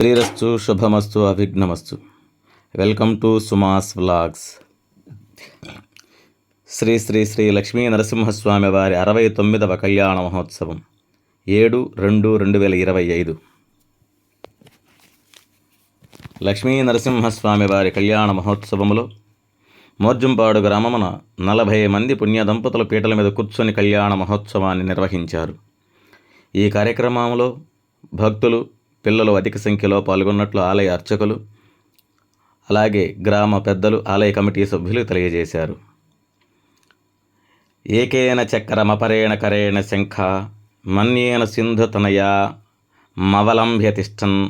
శ్రీరస్తు శుభమస్తు అభిఘ్నమస్తు welcome to Suma's vlogs. Shri Shri Shri Lakshmi Narasimhaswamy వారి అరవై తొమ్మిదవ కళ్యాణ మహోత్సవం. ఏడు రెండు రెండు వేల ఇరవై ఐదు. లక్ష్మీ నరసింహస్వామి వారి కళ్యాణ మహోత్సవములో మోర్జంపాడు గ్రామమున నలభై మంది పుణ్య దంపతుల పీటల మీద కూర్చొని కళ్యాణ మహోత్సవాన్ని నిర్వహించారు. ఈ కార్యక్రమంలో భక్తులు పిల్లలు అధిక సంఖ్యలో పాల్గొన్నట్లు ఆలయ అర్చకులు అలాగే గ్రామ పెద్దలు ఆలయ కమిటీ సభ్యులు తెలియజేశారు. ఏకేన చక్రమపరేణ కరేణ శంఖ మన్యేన సింధుతనయా మవలంభ్య తిష్టన్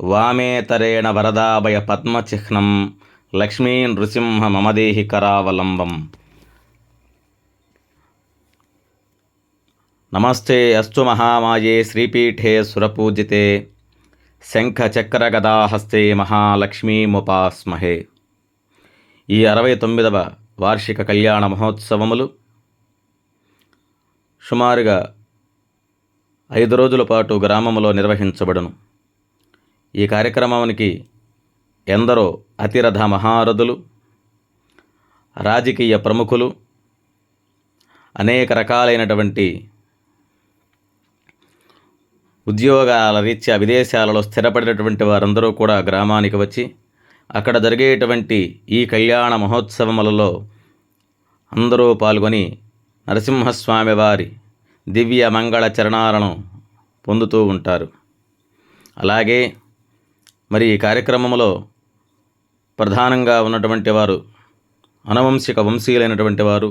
వామేతరేణ వరదాభయ పద్మచిహ్నం లక్ష్మీ నృసింహ మమదేహి కరావలంబం. నమస్తే అస్తు మహామాయే శ్రీపీఠే సురపూజితే. శంఖచక్రగదాహస్తే మహాలక్ష్మీముపాస్మహే. ఈ అరవై తొమ్మిదవ వార్షిక కళ్యాణ మహోత్సవములు సుమారుగా ఐదు రోజుల పాటు గ్రామములో నిర్వహించబడును. ఈ కార్యక్రమానికి ఎందరో అతిరథ మహారథులు రాజకీయ ప్రముఖులు అనేక రకాలైనటువంటి ఉద్యోగాల రీత్యా విదేశాలలో స్థిరపడినటువంటి వారందరూ కూడా గ్రామానికి వచ్చి అక్కడ జరిగేటువంటి ఈ కళ్యాణ మహోత్సవములలో అందరూ పాల్గొని నరసింహస్వామి వారి దివ్య మంగళ చరణాలను పొందుతూ ఉంటారు. అలాగే మరి ఈ కార్యక్రమంలో ప్రధానంగా ఉన్నటువంటి వారు అనవంశిక వంశీయులైనటువంటి వారు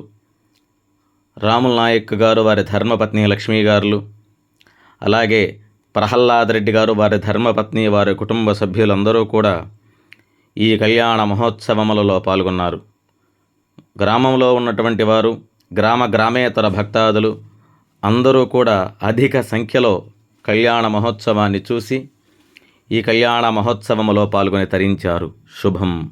రాముల నాయక్ గారు వారి ధర్మపత్ని లక్ష్మీ గారులు అలాగే ప్రహ్లాద్ రెడ్డి గారు వారి ధర్మపత్ని వారి కుటుంబ సభ్యులందరూ కూడా ఈ కళ్యాణ మహోత్సవములలో పాల్గొన్నారు. గ్రామంలో ఉన్నటువంటి వారు గ్రామ గ్రామేతర భక్తాదులు అందరూ కూడా అధిక సంఖ్యలో కళ్యాణ మహోత్సవాన్ని చూసి ఈ కళ్యాణ మహోత్సవములో పాల్గొని తరించారు. శుభం.